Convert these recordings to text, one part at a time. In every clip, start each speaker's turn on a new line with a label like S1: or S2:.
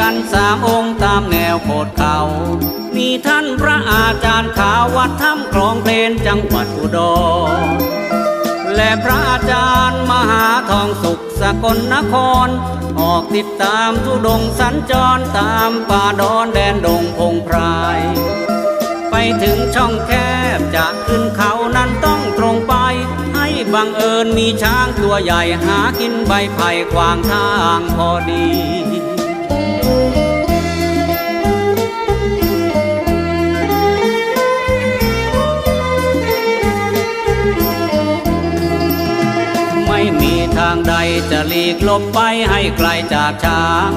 S1: กันสามองค์ตามแนวโขดเขา มีท่านพระอาจารย์ขาววัดถ้ำคลองเพลนจังหวัดอุดร และพระอาจารย์มหาทองสุขสกลนคร ออกติดตามทุดงสัญจรตามป่าดอนแดนดงพงไพรไปถึงช่องแคบจะขึ้นเขานั้นต้องตรงไป ให้บังเอิญมีช้างตัวใหญ่หากินใบไผ่ขวางทางพอดีางใดจะหลีกหลบไปให้ไกลจากช้าง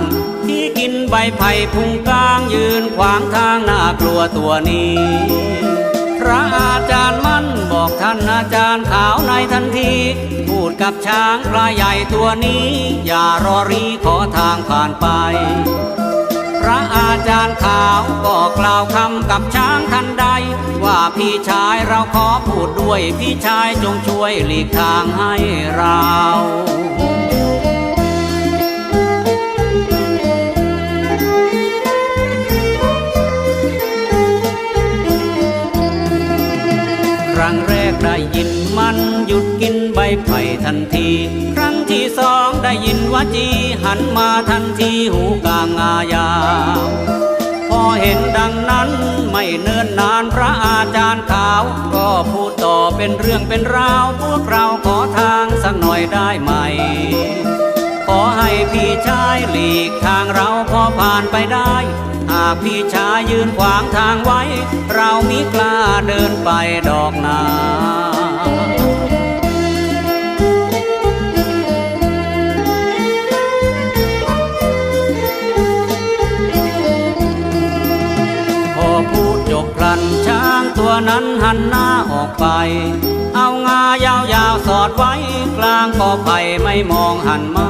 S1: ที่กินใบไผ่พุงกลางยืนขวางทางน่ากลัวตัวนี้ พระอาจารย์มั่นบอกท่านอาจารย์ขาวในทันที พูดกับช้างพลาใหญ่ตัวนี้ อย่ารอรีขอทางผ่านไป ระอาจารย์ขาวก็กล่าวคำกับช้างทันใด ว่าพี่ชายเราขอพูดด้วยพี่ชายจงช่วยหลีกทางให้เรา หยุดกินใบไผ่ทันที ครั้งที่สองได้ยินว่าจี หันมาทันทีหูกลางงายา พอเห็นดังนั้นไม่เนิ่นนานพระอาจารย์ขาว ก็พูดต่อเป็นเรื่องเป็นราว พวกเราขอทางสักหน่อยได้ไหม ขอให้พี่ชายหลีกทางเราพอผ่านไปได้หากพี่ชายยืนขวางทางไว้ เรามิกล้าเดินไปดอกนา ตัวนั้นหันหน้าออกไป เอางายาวๆสอดไว้ กลางกอไผ่ไม่มองหันมา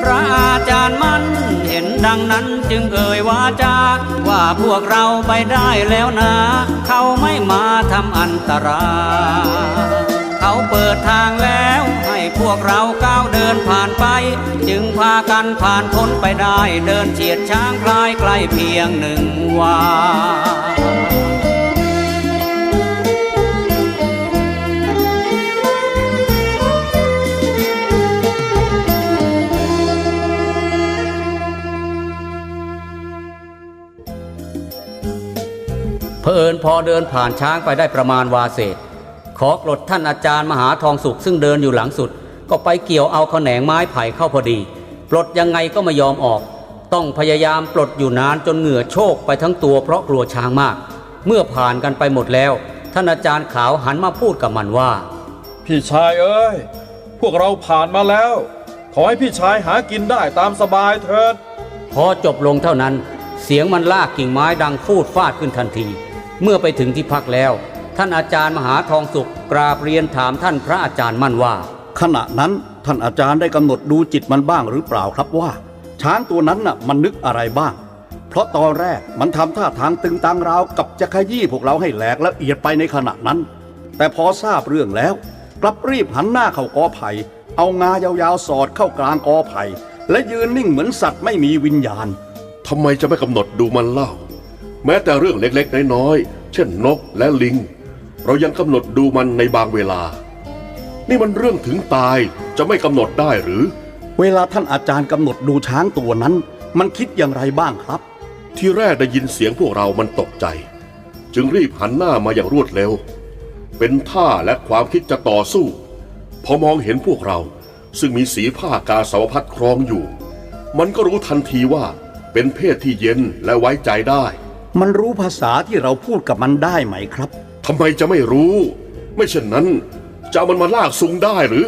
S1: พระอาจารย์มันเห็นดังนั้นจึงเอ่ยว่าจาว่าพวกเราไปได้แล้วนะ เขาไม่มาทำอันตรายเขาเปิดทางแล้วให้พวกเราก้าวเดินผ่านไป จึงพากันผ่านพ้นไปได้ เดินเฉียดช้างคลายใกล้เพียงหนึ่งวา เพอเอิญพอเดินผ่านช้างไปได้ประมาณวาเศษ ขอกรดท่านอาจารย์มหาทองสุขซึ่งเดินอยู่หลังสุด ก็ไปเกี่ยวเอาขแขนงไม้ไผ่เข้าพอดี ปลดยังไงก็ไม่ยอมออก ต้องพยายามปลดอยู่นานจนเหงื่อโชกไปทั้งตัวเพราะกลัวช้างมาก เมื่อผ่านกันไปหมดแล้ว ท่านอาจารย์ขาวหันมาพูดกับมันว่า
S2: พี่ชายเอ้ย พวกเราผ่านมาแล้ว ขอให้พี่ชายหากินได้ตามสบายเถิด
S1: พอจบลงเท่านั้น เสียงมันลากกิ่งไม้ดังฟูดฟาดขึ้นทันที เมื่อไปถึงที่พักแล้ว ท่านอาจารย์มหาทองสุขกราบเรียนถามท่านพระอาจารย์มั่นว่า
S3: ขณะนั้นท่านอาจารย์ได้กำหนดดูจิตมันบ้างหรือเปล่าครับว่า ช้างตัวนั้นน่ะมันนึกอะไรบ้าง เพราะตอนแรกมันทำท่าทางตึงตังราวกับจะขยี้พวกเราให้แหลกละเอียดไปในขณะนั้น แต่พอทราบเรื่องแล้ว กลับรีบหันหน้าเข้ากอไผ่เอางายาวๆสอดเข้ากลางกอไผ่และยืนนิ่งเหมือนสัตว์ไม่มีวิญญาณ
S4: ทำไมจะไม่กำหนดดูมันเล่า แม้แต่เรื่องเล็กๆ น้อยๆ เช่นนกและลิง เรายังกำหนดดูมันในบางเวลา นี่มันเรื่องถึงตายจะไม่กำหนดได้หรือ
S3: เวลาท่านอาจารย์กำหนดดูช้างตัวนั้น มันคิดอย่างไรบ้างครับ
S4: ที่แรกได้ยินเสียงพวกเรามันตกใจ จึงรีบหันหน้ามาอย่างรวดเร็ว เป็นท่าและความคิดจะต่อสู้ พอมองเห็นพวกเราซึ่งมีสีผ้ากาสาวพัดครองอยู่ มันก็รู้ทันทีว่าเป็นเพศที่เย็นและไว้ใจได้
S3: มันรู้ภาษาที่เราพูดกับมันได้ไหมครับ
S4: ทำไมจะไม่รู้ ไม่เช่นนั้น จะเอามันมาลากซุงได้หรือ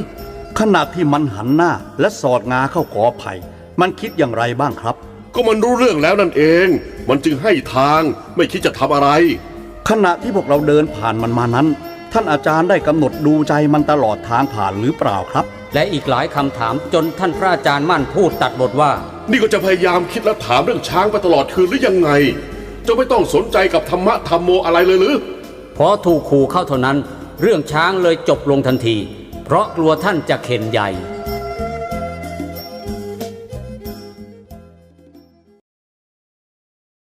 S3: ขณะที่มันหันหน้าและสอดงาเข้ากอไผ่ มันคิดอย่างไรบ้างครับ
S4: ก็มันรู้เรื่องแล้วนั่นเอง มันจึงให้ทางไม่คิดจะทำอะไร
S3: ขณะที่พวกเราเดินผ่านมันมานั้น ท่านอาจารย์ได้กำหนดดูใจมันตลอดทางผ่านหรือเปล่าครับ
S1: และอีกหลายคำถามจนท่านพระอาจารย์มั่นพูดตัดบทว่า
S4: นี่ก็จะพยายามคิดและถามเรื่องช้างไปตลอดคืนหรือยังไง จะไม่ต้องสนใจกับธรรมะธรรมโมอะไรเลยหรือ
S1: พอถูกขู่เข้าเท่านั้น เรื่องช้างเลยจบลงทันที เพราะกลัวท่านจะเข็นใหญ่